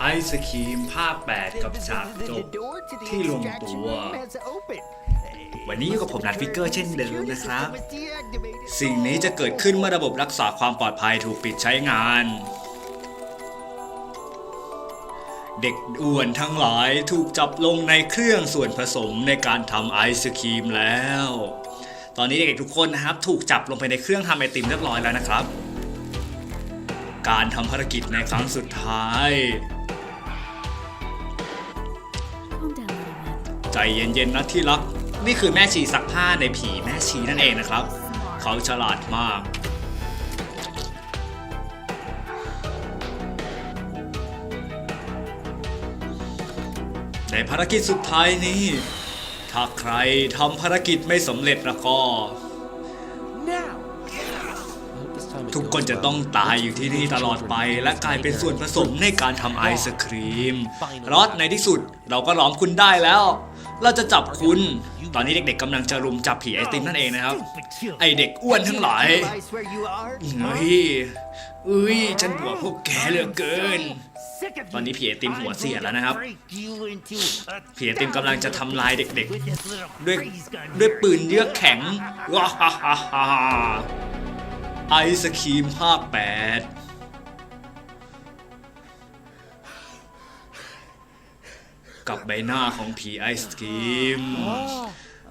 ไอศครีมภาค8กับฉากจบที่ลงตัว วันนี้อยู่กับผมนัดฟิกเกอร์เช่นเดิมนะครับ สิ่งนี้จะเกิดขึ้นเมื่อระบบรักษาความปลอดภัยถูกปิดใช้งาน เด็กอ้วนทั้งหลายถูกจับลงในเครื่องส่วนผสมในการทำไอศครีมแล้ว ตอนนี้เด็กๆทุกคนนะครับ ถูกจับลงไปในเครื่องทำไอติมเรียบร้อยแล้วนะครับ การทำภารกิจในครั้งสุดท้าย ใจเย็นๆนะที่รัก นี่คือแม่ชีซักผ้าในผีแม่ชีนั่นเองนะครับ เขาฉลาดมากในภารกิจสุดท้ายนี้ ถ้าใครทำภารกิจไม่สำเร็จแล้วก็ ทุกคนจะต้องตายอยู่ที่นี่ตลอดไป และกลายเป็นส่วนผสมในการทำไอศครีมรอดในที่สุดเราก็ล้อมคุณได้แล้ว เราจะจับคุณ ตอนนี้เด็กๆกำลังจะรุมจับผีไอติมนั่นเองนะครับ ไอเด็กอ้วนทั้งหลายเฮ้ยเอ้ยฉันหัวพวกแกเหลือเกิน ตอนนี้ผีไอติมหัวเสียแล้วนะครับผีไอติมกำลังจะทำลายเด็กๆ ด้วยด้วยปืนเยือกแข็งว้าฮ่าฮ่าฮ่าไอศครีมภาคแปด กับใบหน้าของผีไอศครีม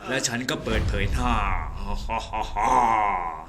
และฉันก็เปิดเผยหน้าฮ่าฮ่าฮ่า